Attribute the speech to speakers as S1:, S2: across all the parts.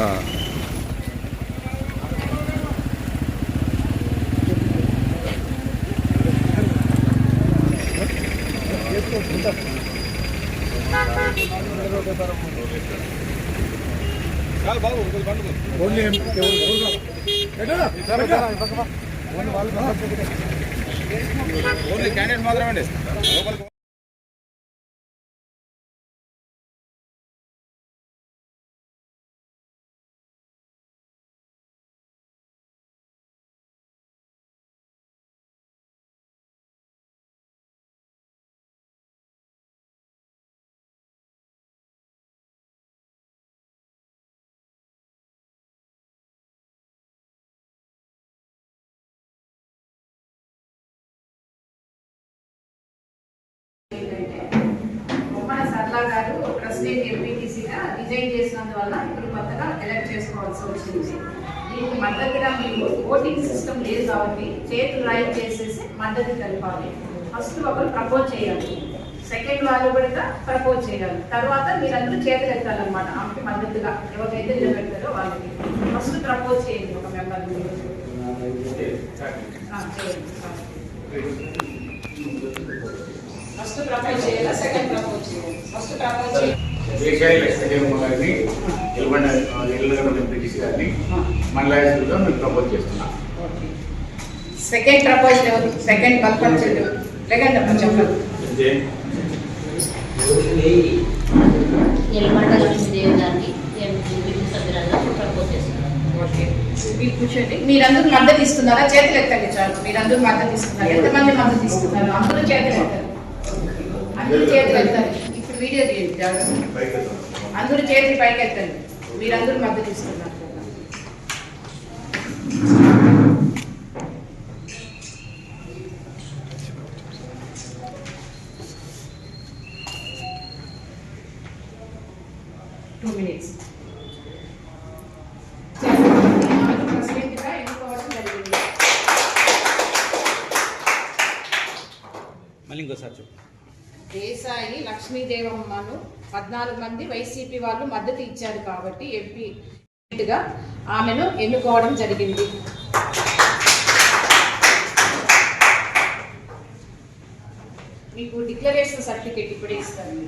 S1: ఆ.
S2: Only candidate మాత్రమే లోపలికి
S3: బొమ్మన గారు ప్రెసిడెంట్ ఎంపీటీసీగా రిజైన్ చేసినందువల్ల ఇప్పుడు కొత్తగా ఎలక్ట్ చేసుకోవాల్సి వచ్చింది. దీనికి మద్దతుగా మీకు ఓటింగ్ సిస్టమ్ లేదు కాబట్టి చేతులు రైట్ చేసేసి మద్దతు తెలపాలి. ఫస్ట్ ఒకరు ప్రపోజ్ చేయాలి. సెకండ్ వాళ్ళు కూడా ప్రపోజ్ చేయాలి. తర్వాత మీరందరూ చేతులు ఎత్తాలన్నమాట. ఆమెకి మద్దతుగా ఎవరికైతే నిలబెడతారో వాళ్ళకి. ఫస్ట్ ప్రపోజ్ చేయండి ఒక మెంబర్ ఫస్ట్ ప్రపోజ్ చేయాలా? సెకండ్ ప్రపోజ్ చేయాలి? ప్రపోజ్
S4: గారిని ఎంపీటీసీ గారిని మేము చేస్తున్నాం
S3: సెకండ్ ప్రపోజల్ సెకండ్ చెప్పండి
S5: లక్ష్మీదేవి గారిని సభ్యురాలుగా ప్రపోజ్
S3: మీరు కూర్చోండి. మీరందరూ మద్దతు ఇస్తున్నారా? చేతులు ఎత్తండి చాలు మీరందరూ మద్దతు ఇస్తున్నారు. ఎంతమంది మద్దతు ఇస్తున్నారు? అందరూ చేతులు ఎత్తారు. అందరూ చేతులు ఎత్తారు. వీడియో తీయండి జాగ్రత్త. అందరూ చేతి పైకి ఎత్తండి మీరందరూ మద్దతు ఇస్తున్నారు టూ మినిట్స్
S2: మళ్ళీ ఇంకోసారి చెప్పండి
S3: దేశాయి లక్ష్మీదేవమ్మను పద్నాలుగు మంది వైసీపీ వాళ్ళు మద్దతు ఇచ్చారు కాబట్టి ఎంపీగా ఆమెను ఎన్నుకోవడం జరిగింది. మీకు డిక్లరేషన్ సర్టిఫికేట్ ఇప్పుడే ఇస్తాను.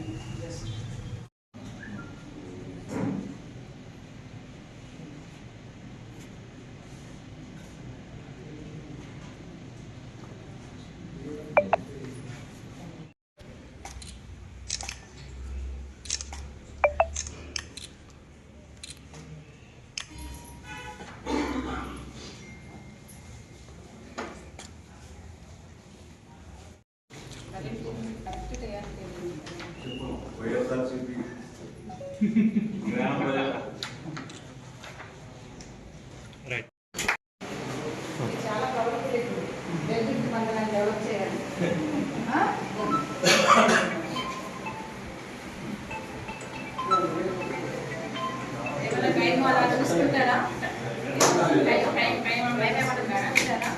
S3: ఇది చాలా డెవలప్ చేయాలి అలా చూసుకుంటారా చూసుకుంటారా?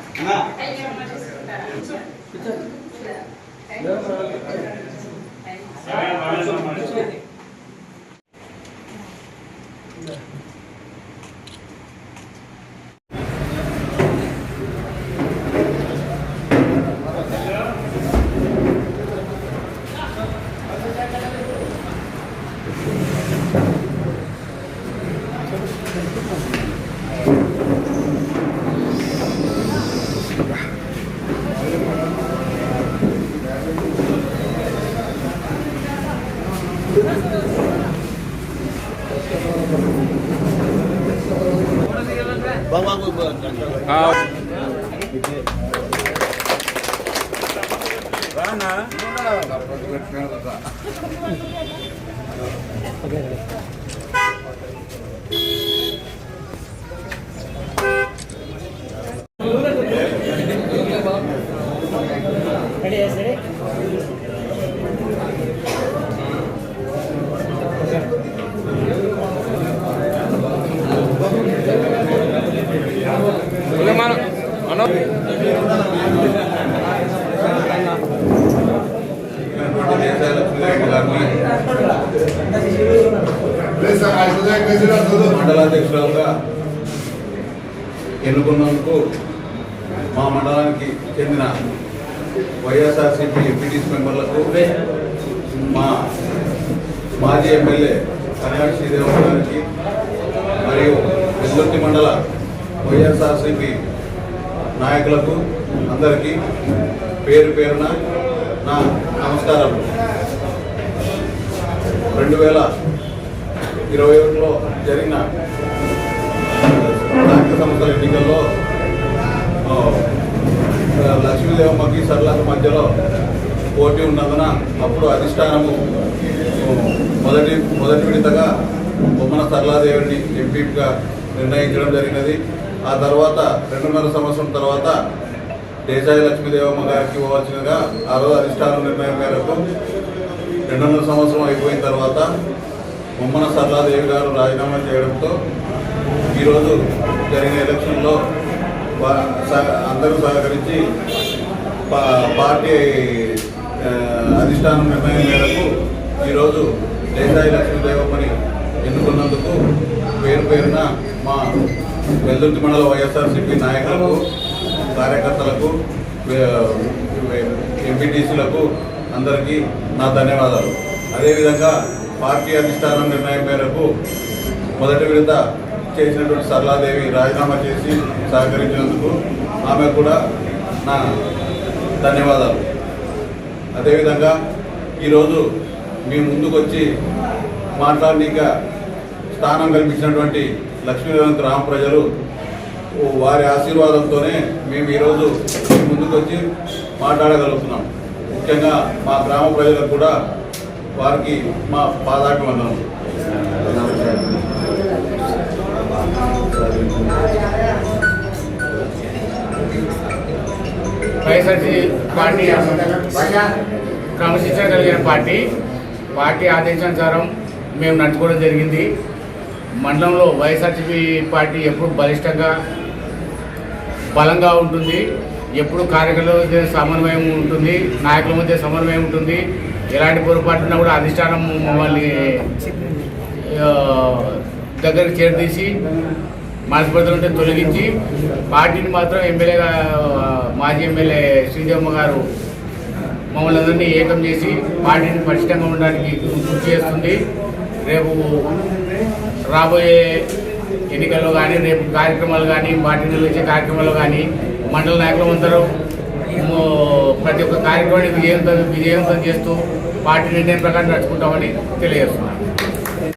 S3: టైం? టైం?
S6: మండలాధ్యక్షురాలుగా ఎన్నుకున్నందుకు మా మండలానికి చెందిన వైఎస్ఆర్సీపీ ఎంపీటీసీ మెంబర్లకు మా మాజీ ఎమ్మెల్యే కర్ణాటక శ్రీదేవ గారికి మరియు వెల్లుర్తి మండల వైఎస్ఆర్సీపీ నాయకులకు అందరికీ పేరు పేరున నా నమస్కారం రెండు వేల ఇరవై ఒకటిలో జరిగిన స్థానిక సంస్థల ఎన్నికల్లో లక్ష్మీదేవ లక్ష్మీదేవమ్మకి సరళకు మధ్యలో పోటీ ఉన్నందున అప్పుడు అధిష్టానము మొదటి మొదటి విడతగా బొమ్మన సరళాదేవిని ఎంపీగా నిర్ణయించడం జరిగినది. ఆ తర్వాత రెండున్నర సంవత్సరం తర్వాత దేశాయి లక్ష్మీదేవమ్మ గారికి ఇవ్వవలసినగా ఆ రోజు అధిష్టానం నిర్ణయం మేరకు రెండున్నర సంవత్సరం అయిపోయిన తర్వాత బొమ్మన సరళాదేవి గారు రాజీనామా చేయడంతో ఈరోజు జరిగిన ఎలక్షన్లో సహ- అందరూ సహకరించి పా- పార్టీ అధిష్టానం నిర్ణయం మేరకు ఈరోజు దేశాయి లక్ష్మీదేవమ్మని ఎన్నుకున్నందుకు పేరు పేరున మా వెల్దుర్తి మండల వైఎస్ఆర్సీపీ నాయకులకు కార్యకర్తలకు ఎంపీటీసీలకు అందరికీ నా ధన్యవాదాలు. అదేవిధంగా పార్టీ అధిష్టానం నిర్ణయం మేరకు మొదటి విడత చేసినటువంటి సరళాదేవి రాజీనామా చేసి సహకరించినందుకు ఆమె కూడా నా ధన్యవాదాలు. అదేవిధంగా ఈరోజు మీ ముందుకు వచ్చి మాట్లాడనీక స్థానం కల్పించినటువంటి లక్ష్మీనారాయణ గ్రామ ప్రజలు వారి ఆశీర్వాదంతోనే మేము ఈరోజు మీ ముందుకు వచ్చి మాట్లాడగలుగుతున్నాం. ముఖ్యంగా మా గ్రామ ప్రజలకు కూడా వారికి మా పాదాభివందనం.
S7: వైఎస్ఆర్సీ పార్టీ క్రమశిక్షణ కలిగిన పార్టీ. పార్టీ ఆదేశానుసారం మేము నడుచుకోవడం జరిగింది. మండలంలో వైఎస్ఆర్సీపీ పార్టీ ఎప్పుడు బలిష్టంగా బలంగా ఉంటుంది. ఎప్పుడు కార్యకర్తల మధ్య సమన్వయం ఉంటుంది నాయకుల మధ్య సమన్వయం ఉంటుంది. ఎలాంటి పొరపాటున్నా కూడా అధిష్టానం మమ్మల్ని ఆ, దగ్గరికి చేరదీసి మనస్పర్ధలు ఉంటే తొలగించి పార్టీని మాత్రం ఎమ్మెల్యేగా మాజీ ఎమ్మెల్యే శ్రీదేవమ్మ గారు మమ్మల్ని అందరినీ ఏకం చేసి పార్టీని పరిష్టంగా ఉండడానికి కృషి చేస్తుంది. రేపు రాబోయే ఎన్నికల్లో కానీ రేపు కార్యక్రమాలు కానీ పార్టీ నిర్వహించే కార్యక్రమాలు కానీ మండల నాయకులు అందరూ ప్రతి ఒక్క కార్యక్రమాన్ని విజయవంతం విజయవంతం చేస్తూ పార్టీ నిర్ణయం ప్రకారం నడుచుకుంటామని తెలియజేస్తున్నాను.